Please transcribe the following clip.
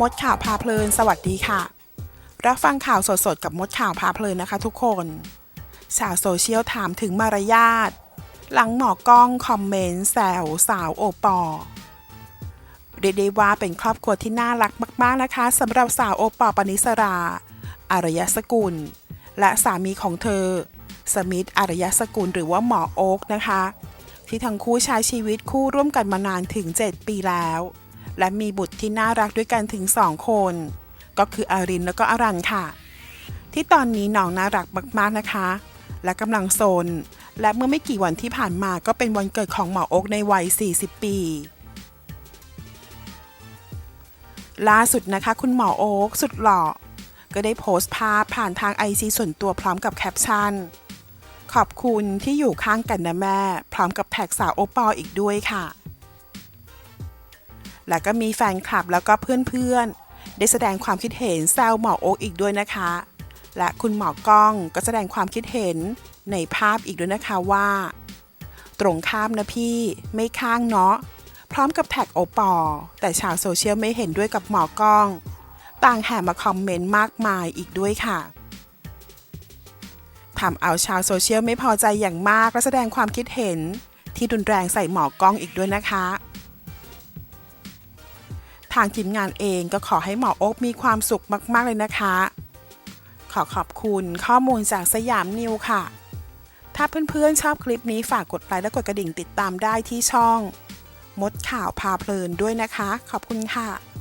มดข่าวพาเพลิน สวัสดีค่ะ รับฟังข่าวสดๆ กับมดข่าวพาเพลินนะคะทุกคนชาวโซเชียลถามถึงมารยาท หลังหมอกล้องคอมเมนต์แซวสาวโอปอเรียกได้ว่าเป็นครอบครัวที่น่ารักมากๆนะคะสำหรับสาวโอปอปณิสรา อารยสกุล และสามีของเธอ สมิธอารยสกุลหรือว่าหมอโอ๊กนะคะ ที่ทั้งคู่ใช้ชีวิตคู่ร่วมกันมานานถึง 7 ปีแล้ว และมีบุตรที่น่ารักด้วยกันถึง2คน ก็คืออารินแล้วก็อารันค่ะ ที่ตอนนี้น้องน่ารักมากๆนะคะ และกำลังโซน และเมื่อไม่กี่วันที่ผ่านมาก็เป็นวันเกิดของหมอโอ๊กในวัย 40 ปีล่าสุดนะคะ คุณหมอโอ๊กสุดหล่อ ก็ได้โพสต์ภาพผ่านทางไอซีส่วนตัวพร้อมกับแคปชั่น ขอบคุณที่อยู่ข้างกันนะแม่ พร้อมกับแท็กสาวโอปอลอีกด้วยค่ะ และก็มีแฟนคลับแล้วก็เพื่อนๆ ได้แสดงความคิดเห็นแซวหมอโอ๊กอีกด้วยนะคะ และคุณหมอกล้องก็แสดงความคิดเห็นในภาพอีกด้วยนะคะว่า ตรงข้ามนะพี่ไม่ข้างเนาะพร้อมกับแท็กโอปอลแต่ชาวโซเชียลไม่เห็นด้วยกับหมอกล้อง ต่างแห่มาคอมเมนต์มากมายอีกด้วยค่ะทำเอาชาวโซเชียลไม่พอใจอย่างมากและแสดงความคิดเห็นที่รุนแรงใส่หมอกล้องอีกด้วยนะคะ ทางทีมงานเองก็ขอให้หมอโอ๊กมีความสุขมากๆเลยนะคะ ขอขอบคุณข้อมูลจากสยามนิวค่ะ ถ้าเพื่อนๆชอบคลิปนี้ฝากกดไลค์และกดกระดิ่งติดตามได้ที่ช่อง มดข่าวพาเพลินด้วยนะคะ ขอบคุณค่ะ